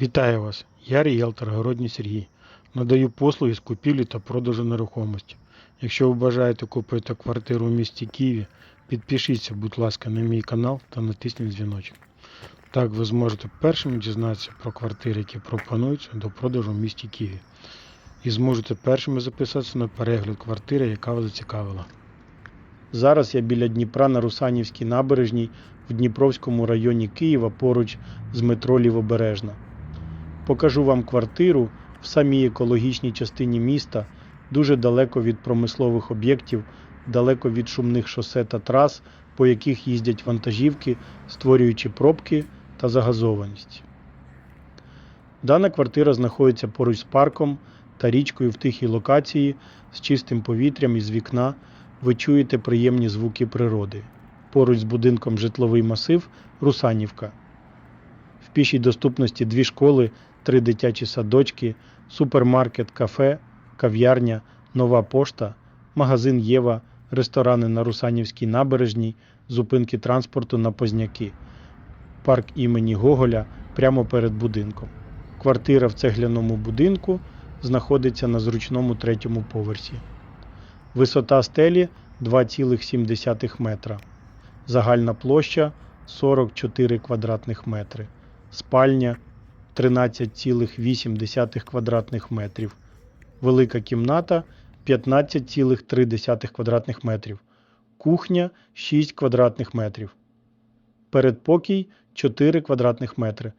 Вітаю вас! Я ріелтор Городній Сергій. Надаю послуги з купівлі та продажу нерухомості. Якщо ви бажаєте купити квартиру в місті Києві, підпишіться, будь ласка, на мій канал та натисніть дзвіночок. Так ви зможете першими дізнатися про квартири, які пропонуються до продажу в місті Києві. І зможете першими записатися на перегляд квартири, яка вас зацікавила. Зараз я біля Дніпра на Русанівській набережній в Дніпровському районі Києва поруч з метро Лівобережна. Покажу вам квартиру в самій екологічній частині міста, дуже далеко від промислових об'єктів, далеко від шумних шосе та трас, по яких їздять вантажівки, створюючи пробки та загазованість. Дана квартира знаходиться поруч з парком та річкою в тихій локації з чистим повітрям із вікна. Ви чуєте приємні звуки природи. Поруч з будинком житловий масив Русанівка. Пішій доступності дві школи, три дитячі садочки, супермаркет, кафе, кав'ярня, нова пошта, магазин Єва, ресторани на Русанівській набережній, зупинки транспорту на Позняки, парк імені Гоголя прямо перед будинком. Квартира в цегляному будинку знаходиться на зручному третьому поверсі. Висота стелі 2,7 метра. Загальна площа 44 квадратних метри. Спальня 13,8 квадратних метрів. Велика кімната 15,3 квадратних метрів. Кухня 6 квадратних метрів. Передпокій 4 квадратних метри.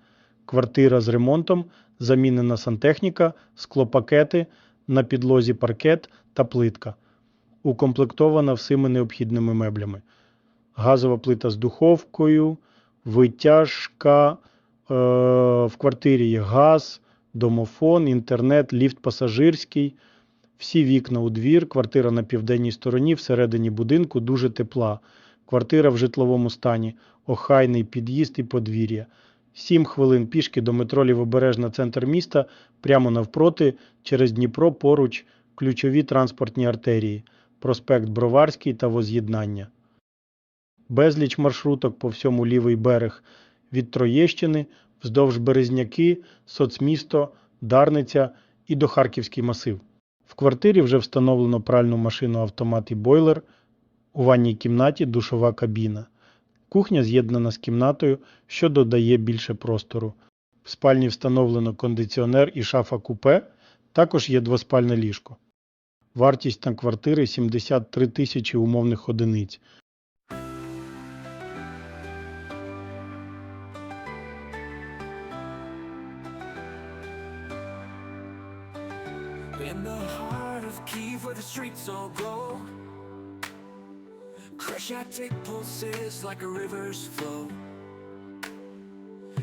Квартира з ремонтом, замінена сантехніка, склопакети, на підлозі паркет та плитка. Укомплектована всіми необхідними меблями. Газова плита з духовкою, витяжка, в квартирі є газ, домофон, інтернет, ліфт пасажирський. Всі вікна у двір, квартира на південній стороні, всередині будинку дуже тепла. Квартира в житловому стані, охайний під'їзд і подвір'я. Сім хвилин пішки до метро Лівобережна центр міста, прямо навпроти, через Дніпро поруч ключові транспортні артерії, проспект Броварський та Воз'єднання. Безліч маршруток по всьому лівий берег від Троєщини вздовж Березняки, Соцмісто, Дарниця і до Харківський масив. В квартирі вже встановлено пральну машину автомат і бойлер, у ванній кімнаті душова кабіна. Кухня з'єднана з кімнатою, що додає більше простору. В спальні встановлено кондиціонер і шафа купе, також є двоспальне ліжко. Вартість на квартири 73 тисячі умовних одиниць. In the heart of Kiev where the streets all glow. Crescentic pulses like a river's flow.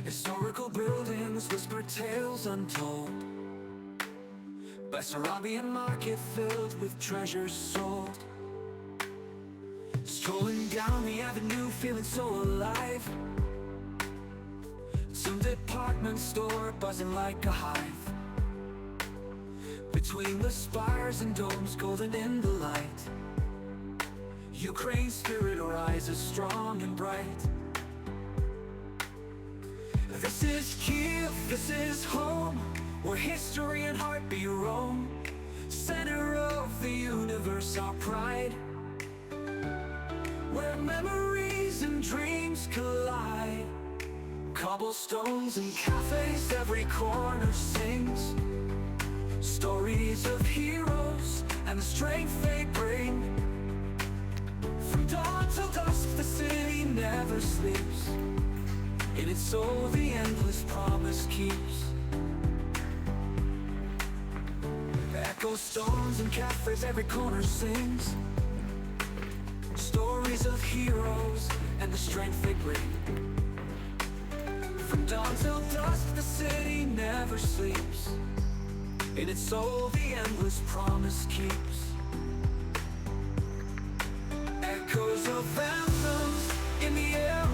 Historical buildings whisper tales untold. Bessarabian market filled with treasures sold. Strolling down the avenue feeling so alive. Some department store buzzing like a hive between the spires and domes golden in the light. Ukraine's spirit rises strong and bright. This is Kiev, this is home Where history and heart be roam Center of the universe, our pride. Where memories and dreams collide. Cobblestones and cafes, every corner sings Stories of heroes and the strength they bring. From dawn till dusk, the city never sleeps. In its soul, the endless promise keeps. Echo stones and cafes, every corner sings. Stories of heroes and the strength they bring. From dawn till dusk, the city never sleeps. In its soul, the endless promise keeps. Echoes of anthems in the air